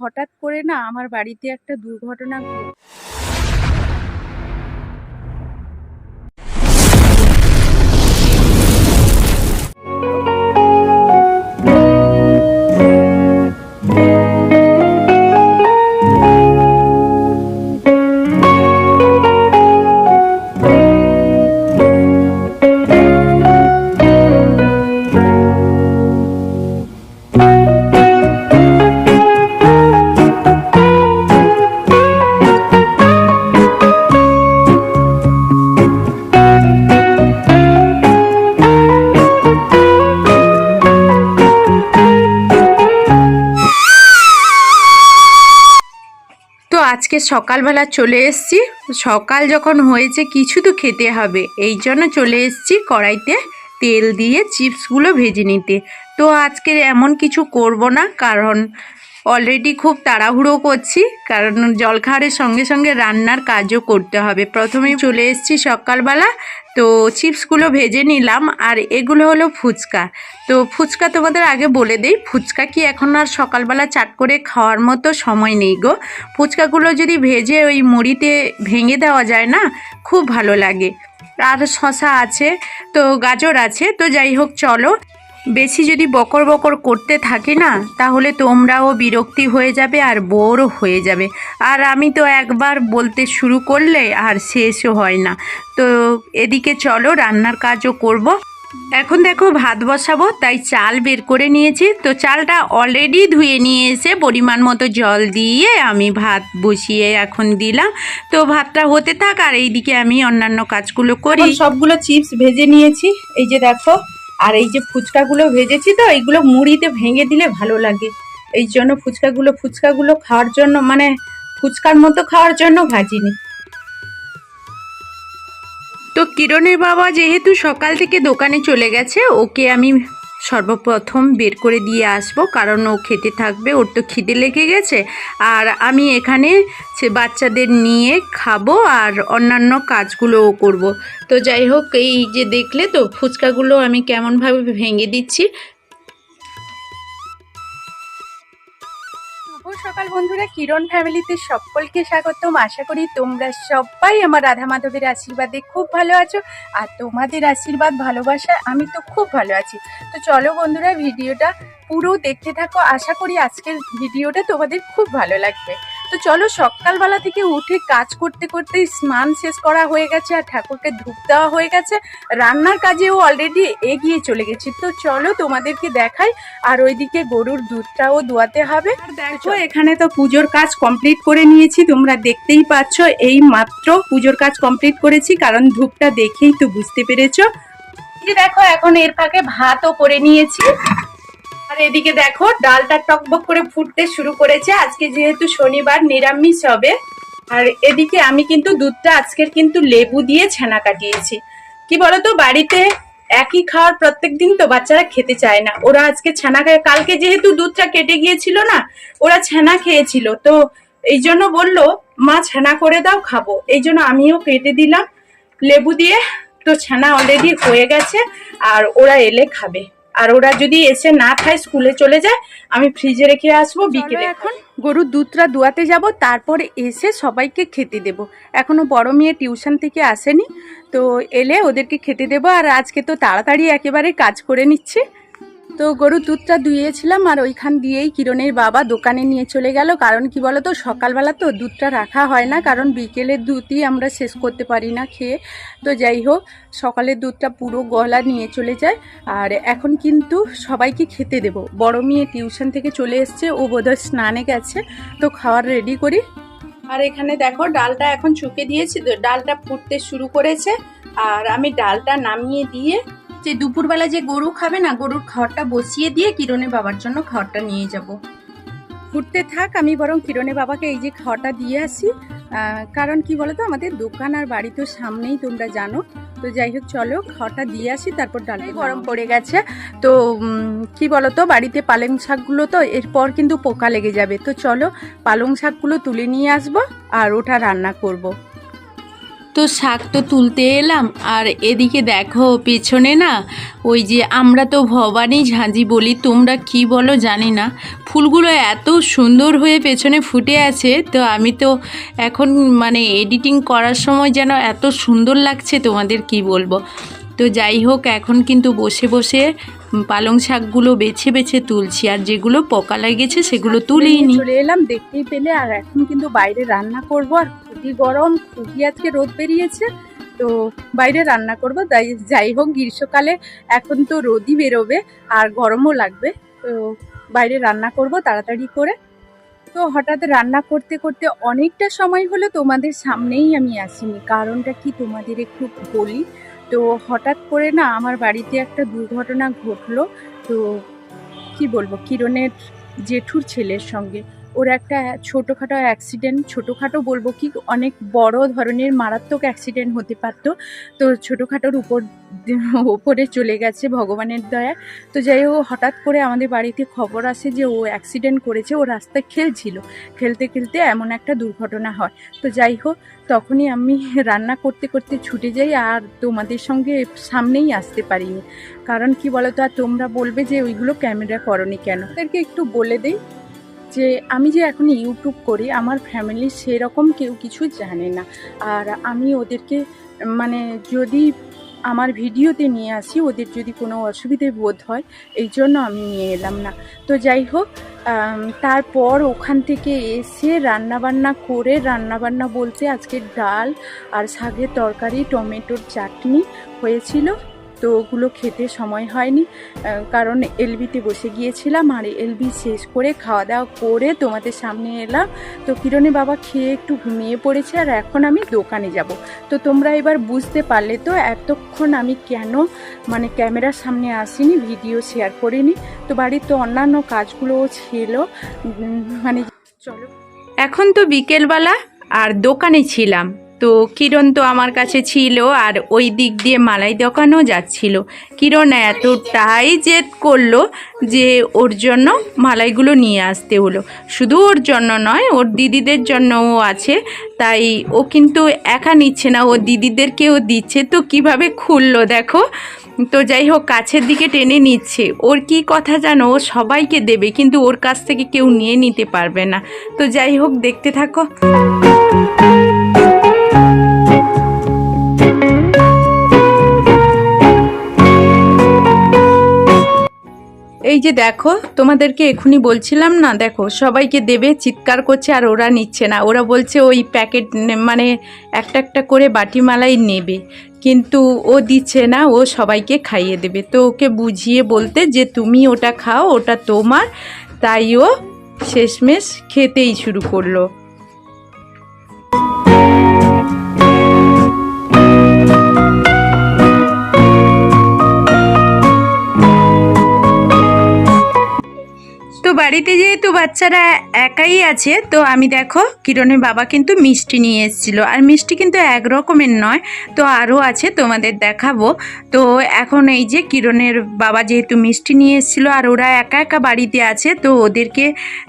হঠাৎ করে না আমার বাড়িতে একটা দুর্ঘটনা আজকে সকালবেলা চলে এসছি। সকাল যখন হয়েছে কিছু তো খেতে হবে। এই জন্য চলে এসছি কড়াইতে তেল দিয়ে চিপসগুলো ভেজে নিতে। তো আজকে এমন কিছু করব না, কারণ অলরেডি খুব তাড়াহুড়ো করছি, কারণ জলখাবারের সঙ্গে সঙ্গে রান্নার কাজও করতে হবে। প্রথমে চলে এসছি সকালবেলা তো চিপসগুলো ভেজে নিলাম আর এগুলো হলো ফুচকা। তো ফুচকা তোমাদের আগে বলে দেই, ফুচকা কি এখন আর সকালবেলা চাট করে খাওয়ার মতো সময় নেই গো। ফুচকাগুলো যদি ভেজে ওই মুড়িতে ভেঙে দেওয়া যায় না, খুব ভালো লাগে। আর শশা আছে, তো গাজর আছে, তো যাই হোক চলো। বেশি যদি বকর বকর করতে থাকি না, তাহলে তোমরাও বিরক্তি হয়ে যাবে আর বোরও হয়ে যাবে। আর আমি তো একবার বলতে শুরু করলে আর শেষও হয় না। তো এদিকে চলো, রান্নার কাজও করব। এখন দেখো ভাত বসাবো, তাই চাল বের করে নিয়েছি। তো চালটা অলরেডি ধুয়ে নিয়ে এসে পরিমাণ মতো জল দিয়ে আমি ভাত বসিয়ে এখন দিলাম। তো ভাতটা হতে থাক আর এইদিকে আমি অন্যান্য কাজগুলো করি। সবগুলো চিপস ভেজে নিয়েছি। এই যে দেখো আর এই যে ফুচকাগুলো ভেজেছি তো, এইগুলো মুড়িতে ভেঙে দিলে ভালো লাগে। এই জন্য ফুচকাগুলো ফুচকাগুলো খাওয়ার জন্য মানে ফুচকার মতো খাওয়ার জন্য ভাজিনি। তো কিরণের বাবা যেহেতু সকাল থেকে দোকানে চলে গেছে, ওকে আমি সর্বপ্রথম বের করে দিয়ে আসব, কারণ ও খেতে থাকবে, ওর তো খিদে লেগে গেছে। আর আমি এখানে সে বাচ্চাদের নিয়ে খাব আর অন্যান্য কাজগুলোও করব। তো যাই হোক, এই যে দেখলে তো ফুচকাগুলো আমি কেমনভাবে ভেঙে দিচ্ছি শুভ সকাল বন্ধুরা। কিরণ ফ্যামিলিতে সকলকে স্বাগতম। আশা করি তোমরা সবাই আমার রাধা মাধবের আশীর্বাদে খুব ভালো আছো। আর তোমাদের আশীর্বাদ ভালোবাসা আমি তো খুব ভালো আছি। তো চলো বন্ধুরা, ভিডিওটা পুরো দেখতে থাকো। আশা করি আজকের ভিডিওটা তোমাদের খুব ভালো লাগবে। তো চলো সকালবেলা থেকে উঠে কাজ করতে করতে স্নান শেষ করা হয়ে গেছে আর ঠাকুরকে ধূপ দেওয়া হয়ে গেছে। রান্নার কাজেও অলরেডি এগিয়ে চলে গেছি। তো চলো তোমাদেরকে দেখাই আর ওইদিকে গরুর দুধটাও দোয়াতে হবে। দেখো। এখানে তো পুজোর কাজ কমপ্লিট করে নিয়েছি। তোমরা দেখতেই পাচ্ছ এই মাত্র পুজোর কাজ কমপ্লিট করেছি। কারণ ধূপটা দেখেই তো বুঝতে পেরেছ। দেখো এখন এর ফাঁকে ভাতও করে নিয়েছি। এদিকে দেখো, ডালটা টকবক করে ফুটতে শুরু করেছে। আজকে যেহেতু শনিবার, নিরামিষ হবে। আর এদিকে আমি কিন্তু দুধটা আজকের কিন্তু লেবু দিয়ে ছানা কাটিয়েছি। কি বলতো, বাড়িতে একই খাওয়ার প্রত্যেক দিন তো বাচ্চারা খেতে চায় না। ওরা আজকে ছানা কালকে যেহেতু দুধটা কেটে গিয়েছিল না, ওরা ছানা খেয়েছিল। তো এই জন্য বলল, মা, ছানা করে দাও, খাব। এই জন্য আমিও কেটে দিলাম লেবু দিয়ে। তো ছানা অলরেডি হয়ে গেছে, আর ওরা এলে খাবে। আর ওরা যদি এসে না খায় স্কুলে চলে যায় আমি ফ্রিজে রেখে আসব বিকেলে এখন গরুর দুধটা দুয়াতে যাব তারপরে এসে সবাইকে খেতে দেব। এখনও বড় মেয়ে টিউশন থেকে আসেনি তো এলে ওদেরকে খেতে দেব আর আজকে তো তাড়াতাড়ি একেবারে কাজ করে নিচ্ছি। তো গরুর দুধটা দুইয়েছিলাম আর ওইখান দিয়েই কিরণের বাবা দোকানে নিয়ে চলে গেল। কারণ কি বলো তো সকালবেলা তো দুধটা রাখা হয় না, কারণ বিকেলের দুধই আমরা শেষ করতে পারি না খেয়ে। তো যাই হোক সকালের দুধটা পুরো গলা নিয়ে চলে যায়। আর এখন কিন্তু সবাইকে খেতে দেব। বড় মেয়ে টিউশন থেকে চলে এসছে, ও বোধহয় স্নানে গেছে। তো খাওয়ার রেডি করি। আর এখানে দেখো, ডালটা এখন চুকে দিয়েছি। ডালটা ফুটতে শুরু করেছে। আর আমি ডালটা নামিয়ে দিয়ে যে দুপুরবেলা যে গরু খাবে না গরুর খাওয়ারটা বসিয়ে দিয়ে কিরণের বাবার জন্য খাওয়ারটা নিয়ে যাব। ঘুরতে থাক আমি বরং কিরণের বাবাকে এই যে খাওয়াটা দিয়ে আসি। কারণ কি বলতো আমাদের দোকান আর বাড়ি তো সামনেই তোমরা জানো। তো যাই হোক চলো খাওয়াটা দিয়ে আসি তারপর ডালটা গরম পড়ে গেছে। তো কি বলতো বাড়িতে পালং শাকগুলো তো এরপর কিন্তু পোকা লেগে যাবে। তো চলো পালং শাকগুলো তুলে নিয়ে আসব আর ওটা রান্না করব। তো শাক তো তুলতে এলাম, আর এদিকে দেখো পেছনে না, ওই যে আমরা তো ভবানী ঝাঁঝি বলি, তোমরা কি বলো জানি না। ফুলগুলো এত সুন্দর হয়ে পেছনে ফুটে আছে, তো আমি তো এখন মানে এডিটিং করার সময় যেন এত সুন্দর লাগছে, তোমাদের কি বলব। তো যাই হোক, এখন কিন্তু বসে বসে পালং শাকগুলো বেছে বেছে তুলছি আর যেগুলো পোকা লেগেছে সেগুলো তুলেই নি। চলে এলাম দেখতেই পেলে। আর এখন কিন্তু বাইরে রান্না করব। আর খুবই গরম খুবই আজকে রোদ বেরিয়েছে। তো বাইরে রান্না করব। তাই যাই হোক গ্রীষ্মকালে এখন তো রোদই বেরোবে আর গরমও লাগবে। তো বাইরে রান্না করব তাড়াতাড়ি করে। তো হঠাৎ রান্না করতে করতে অনেকটা সময় হলো তোমাদের সামনেই আমি আসিনি। কারণটা কি তোমাদের একটু বলি। তো হঠাৎ করে না আমার বাড়িতে একটা দুর্ঘটনা ঘটলো। তো কি বলব? কিরণের জেঠুর ছেলের সঙ্গে। ওর একটা ছোটোখাটো অ্যাক্সিডেন্ট ছোটোখাটো বলব কি, অনেক বড় ধরনের মারাত্মক অ্যাক্সিডেন্ট হতে পারতো। তো ছোটোখাটোর উপর, ওপরে চলে গেছে ভগবানের দয়া। তো যাই হোক, হঠাৎ করে আমাদের বাড়িতে খবর আসে যে ও অ্যাক্সিডেন্ট করেছে, ও রাস্তায় খেলছিল। খেলতে খেলতে এমন একটা দুর্ঘটনা হয়। তো যাই হোক, তখনই আমি রান্না করতে করতে ছুটে যাই আর তোমাদের সঙ্গে সামনেই আসতে পারিনি। কারণ কি বলো তো আর তোমরা বলবে যে ওইগুলো ক্যামেরা করনি কেন? তাদেরকে একটু বলে দেই। যে আমি যে এখন ইউটিউব করি, আমার ফ্যামিলি সেরকম কেউ কিছু জানে না। আর আমি ওদেরকে মানে যদি আমার ভিডিওতে নিয়ে আসি, ওদের যদি কোনো অসুবিধে বোধ হয়, এই জন্য আমি নিয়ে এলাম না। তো যাই হোক তারপর ওখান থেকে এসে রান্নাবান্না করে, রান্নাবান্না বলতে আজকে ডাল আর শাকের তরকারি, টমেটোর চাটনি হয়েছিল। তো ওগুলো খেতে সময় হয়নি কারণ এলবিতে বসে গিয়েছিলাম আর এলবি শেষ করে খাওয়া দাওয়া করে তোমাদের সামনে এলাম। তো কিরণে বাবা খেয়ে একটু ঘুমিয়ে পড়েছে আর এখন আমি দোকানে যাব। তো তোমরা এবার বুঝতে পারলে তো এতক্ষণ আমি কেন মানে ক্যামেরার সামনে আসিনি, ভিডিও শেয়ার করিনি। তো বাড়ির তো অন্যান্য কাজগুলোও ছিল মানে চলো এখন তো বিকেলবেলা আর দোকানে ছিলাম। তো কিরণ তো আমার কাছে ছিল আর ওই দিক দিয়ে মালাই দোকানও যাচ্ছিল। কিরণ এতটাই জেদ করল যে ওর জন্য মালাইগুলো নিয়ে আসতে হলো। শুধু ওর জন্য নয়, ওর দিদিদের জন্যও আছে, তাই ও কিন্তু একা নিচ্ছে না, ও দিদিদেরকেও দিচ্ছে, তো কীভাবে খুললো দেখো? তো যাই হোক, কাছের দিকে টেনে নিচ্ছে। ওর কি কথা জানো? ও সবাইকে দেবে, কিন্তু ওর কাছ থেকে কেউ নিয়ে নিতে পারবে না। তো যাই হোক, দেখতে থাকো। যে দেখো, তোমাদেরকে এখুনি বলছিলাম না, দেখো, সবাইকে দেবে, চিৎকার করছে আর ওরা নিচ্ছে না। ওরা বলছে ওই প্যাকেট মানে একটা একটা করে বাটিমালাই নেবে। কিন্তু ও দিচ্ছে না, ও সবাইকে খাইয়ে দেবে। তো ওকে বুঝিয়ে বলতে যে তুমি ওটা খাও, ওটা তোমার। তাই ও শেষমেশ খেতেই শুরু করল। বাড়িতে যেহেতু বাচ্চারা একাই আছে, তো আমি দেখো কিরণের বাবা কিন্তু মিষ্টি নিয়ে এসেছিল। আর মিষ্টি কিন্তু এক রকমের নয়, তো আরও আছে তোমাদের দেখাবো। তো এখন এই যে কিরণের বাবা যেহেতু মিষ্টি নিয়ে এসেছিল আর ওরা একা একা বাড়িতে আছে, তো ওদেরকে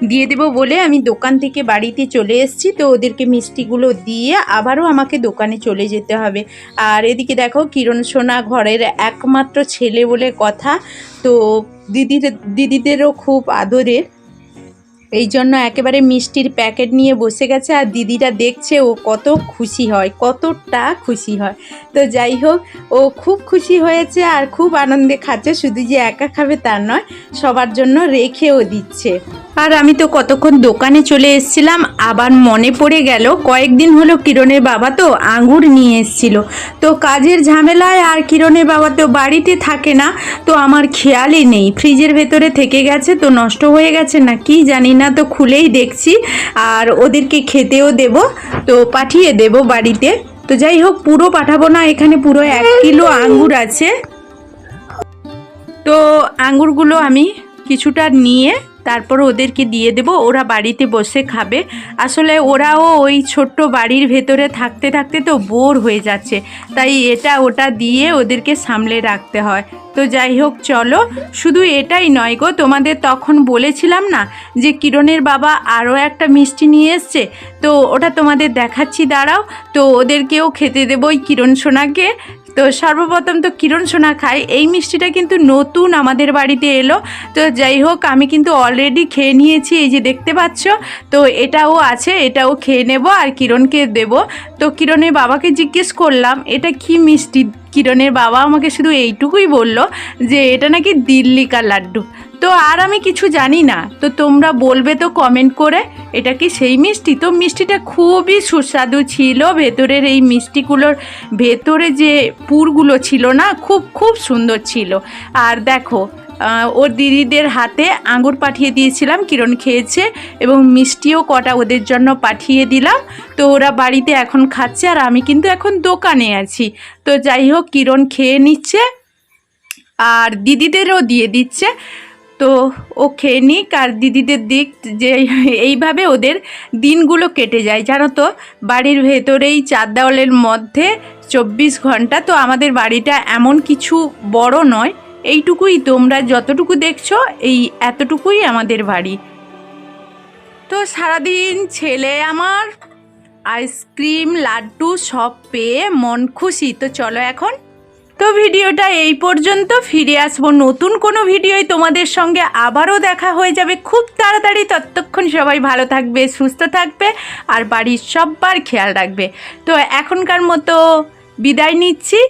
দিয়ে দেবো বলে আমি দোকান থেকে বাড়িতে চলে এসেছি। তো ওদেরকে মিষ্টিগুলো দিয়ে আবারও আমাকে দোকানে চলে যেতে হবে। আর এদিকে দেখো কিরণ সোনা ঘরের একমাত্র ছেলে বলে কথা, তো দিদির দিদিদেরও খুব আদরের। এই জন্য একেবারে মিষ্টির প্যাকেট নিয়ে বসে গেছে আর দিদিরা দেখছে ও কত খুশি হয়, কতটা খুশি হয়। তো যাই হোক, ও খুব খুশি হয়েছে আর খুব আনন্দে খাচ্ছে, শুধু যে একা খাবে তা নয়, সবার জন্য রেখেও দিচ্ছে। আর আমি তো কতক্ষণ দোকানে চলে এসেছিলাম, আবার মনে পড়ে গেল কয়েকদিন হলো কিরণের বাবা তো আঙুর নিয়ে এসেছিল। তো কাজের ঝামেলায় আর কিরণের বাবা তো বাড়িতে থাকে না, তো আমার খেয়ালই নেই। ফ্রিজের ভেতরে থেকে গেছে তো নষ্ট হয়ে গেছে না কি জানি না, তো খুলেই দেখছি। আর ওদেরকে খেতেও দেব, তো পাঠিয়ে দেব বাড়িতে। তো যাই হোক, পুরো পাঠাবো না, এখানে পুরো এক কিলো আঙ্গুর আছে। তো আঙ্গুরগুলো আমি কিছুটা নিয়ে তারপর ওদেরকে দিয়ে দেব, ওরা বাড়িতে বসে খাবে। আসলে ওরাও ওই ছোট্ট বাড়ির ভেতরে থাকতে থাকতে তো বোর হয়ে যাচ্ছে, তাই এটা ওটা দিয়ে ওদেরকে সামলে রাখতে হয়। তো যাই হোক, চলো। শুধু এটাই নয় গো, তোমাদের তখন বলেছিলাম না যে কিরণের বাবা আরও একটা মিষ্টি নিয়ে এসছে? তো ওটা তোমাদের দেখাচ্ছি, দাঁড়াও। তো ওদেরকেও খেতে দেবো ওই কিরণ সোনাকে। তো সর্বপ্রথম তো কিরণ সোনা খায় এই মিষ্টিটা কিন্তু নতুন আমাদের বাড়িতে এলো। তো যাই হোক, আমি কিন্তু অলরেডি খেয়ে নিয়েছি, এই যে দেখতে পাচ্ছ। তো এটাও আছে, এটাও খেয়ে নেব আর কিরণকে দেব। তো কিরণের বাবাকে জিজ্ঞেস করলাম, এটা কি মিষ্টি? কিরণের বাবা আমাকে শুধু এইটুকুই বলল যে, এটা নাকি দিল্লিকা লাড্ডু। তো আর আমি কিছু জানি না। তো তোমরা বলবে তো কমেন্ট করে, এটা কি সেই মিষ্টি? তো মিষ্টিটা খুবই সুস্বাদু ছিল, ভেতরের এই মিষ্টিগুলোর ভেতরে যে পুরগুলো ছিল না, খুব খুব সুন্দর ছিল। আর দেখো ওর দিদিদের হাতে আঙুর পাঠিয়ে দিয়েছিলাম, কিরণ খেয়েছে, এবং মিষ্টিও কটা ওদের জন্য পাঠিয়ে দিলাম। তো ওরা বাড়িতে এখন খাচ্ছে, আর আমি কিন্তু এখন দোকানে আছি। তো যাই হোক, কিরণ খেয়ে নিচ্ছে, আর দিদিদেরও দিয়ে দিচ্ছে। তো ও খেয়ে নিক আর দিদিদের দিক যে এইভাবে ওদের দিনগুলো কেটে যায়। জানো তো, বাড়ির ভেতরেই চার দেওয়ালের মধ্যে চব্বিশ ঘণ্টা তো আমাদের বাড়িটা এমন কিছু বড় নয়। এইটুকুই তোমরা যতটুকু দেখছ, এই এতটুকুই আমাদের বাড়ি। তো সারাদিন ছেলে আমার, আইসক্রিম, লাড্ডু সব পেয়ে মন খুশি। তো চলো এখন তো ভিডিওটা এই পর্যন্ত, ফিরে আসব নতুন কোনো ভিডিওই তোমাদের সঙ্গে আবারও দেখা হয়ে যাবে। খুব তাড়াতাড়ি, ততক্ষণ সবাই ভালো থাকবে, সুস্থ থাকবে, আর বাড়ির সব্বার খেয়াল রাখবে। তো এখনকার মতো বিদায় নিচ্ছি।